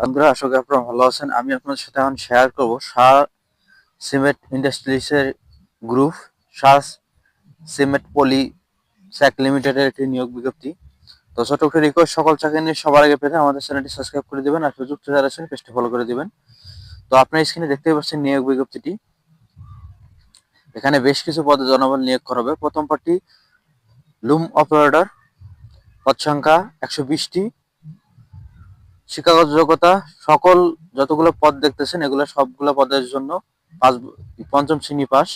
বন্ধুরা, আশা আপনারা ভালো আছেন। আমি আপনাদের সাথে এখন শেয়ার করব Shah cement ইন্ডাস্ট্রিজের group Shah cement poly sack লিমিটেডের একটি নিয়োগ বিজ্ঞপ্তি। তো ছোট একটা রিকোয়েস্ট সকল চাকরি নিয়ে সবার আগে পেতে আমাদের চ্যানেলটি সাবস্ক্রাইব করে দিবেন আর সুযোগ যারা আছেন পেজটি ফলো করে দিবেন। তো আপনার স্ক্রিনে দেখতেই পাচ্ছেন নিয়োগ বিজ্ঞপ্তিটি। এখানে বেশ কিছু পদে জনবল নিয়োগ করা হবে। প্রথম পার্টি লুম অপারেটর, পদ সংখ্যা একশো বিশটি। শিক্ষাগত যোগ্যতা, সকল যতগুলো পদ দেখতেছেন, এগুলো সবগুলো পদের জন্য পাঁচ, পঞ্চম শ্রেণি পাস।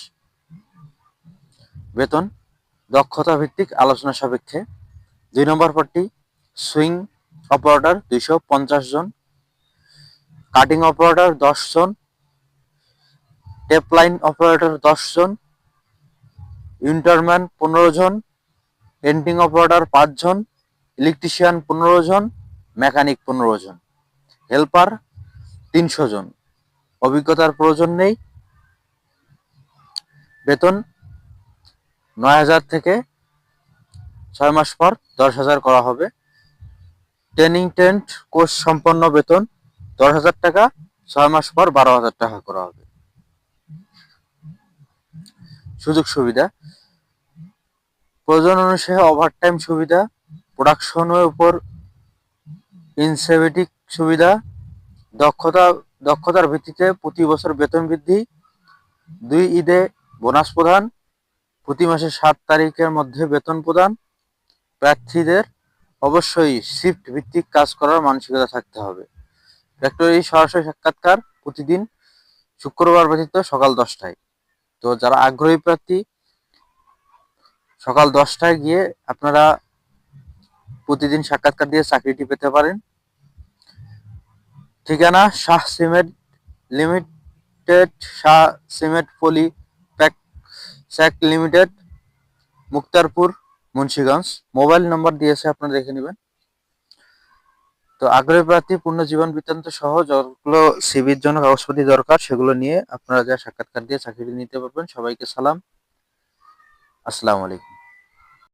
বেতন, দক্ষতা ভিত্তিক আলোচনা সাপেক্ষে। দুই নম্বর পদটি, সুইং অপারেটর, দুইশো পঞ্চাশ জন। কাটিং অপারেটর, দশ জন। টেপ লাইন অপারেটর, দশ জন। ইন্টারম্যান, পনেরো জন। অপারেটর, পাঁচ জন। ইলেকট্রিশিয়ান, পনেরো জন। মেকানিক পনেরো জন, হেল্পার তিনশো জন। অভিজ্ঞতার প্রয়োজন নেই। বেতন নয় হাজার থেকে ছয় মাস পর দশ হাজার করা হবে। ট্রেনিং টেন্ট কোর্স সম্পন্ন বেতন দশ হাজার টাকা, ছয় মাস পর বারো হাজার টাকা করা হবে। সুযোগ সুবিধা। প্রয়োজন অনুসারে ওভারটাইম সুবিধা প্রোডাকশনের উপর ইনসেভিটিক সুবিধা, দক্ষতা, দক্ষতার ভিত্তিতে প্রতি বছর বেতন বৃদ্ধি, দুই ঈদে বোনাস প্রদান, প্রতি মাসে সাত তারিখের মধ্যে বেতন প্রদান, প্রার্থীদের অবশ্যই শিফট ভিত্তিক কাজ করার মানসিকতা থাকতে হবে। ফ্যাক্টরি সরাসরি সাক্ষাৎকার প্রতিদিন শুক্রবার ব্যতীত সকাল দশটায়। তো যারা আগ্রহী প্রার্থী, সকাল দশটায় গিয়ে আপনারা প্রতিদিন সাক্ষাৎকার দিয়ে চাকরিটি পেতে পারেন। ঠিকানা Shah cement limited, Shah cement poly pack sack limited, Muktarpur, Munshiganj. Mobile number দিয়েছে, আপনারা দেখে নেবেন। তো আগ্রহী প্রার্থী, পূর্ণ জীবন বৃত্তান্ত সহ যতগুলো সিবির জন্য কাগজপাতি দরকার, সেগুলো নিয়ে আপনারা যা সাক্ষাৎকার দিয়ে চাকরি নিতে পারবেন, সবাইকে সালাম। আসসালামু আলাইকুম।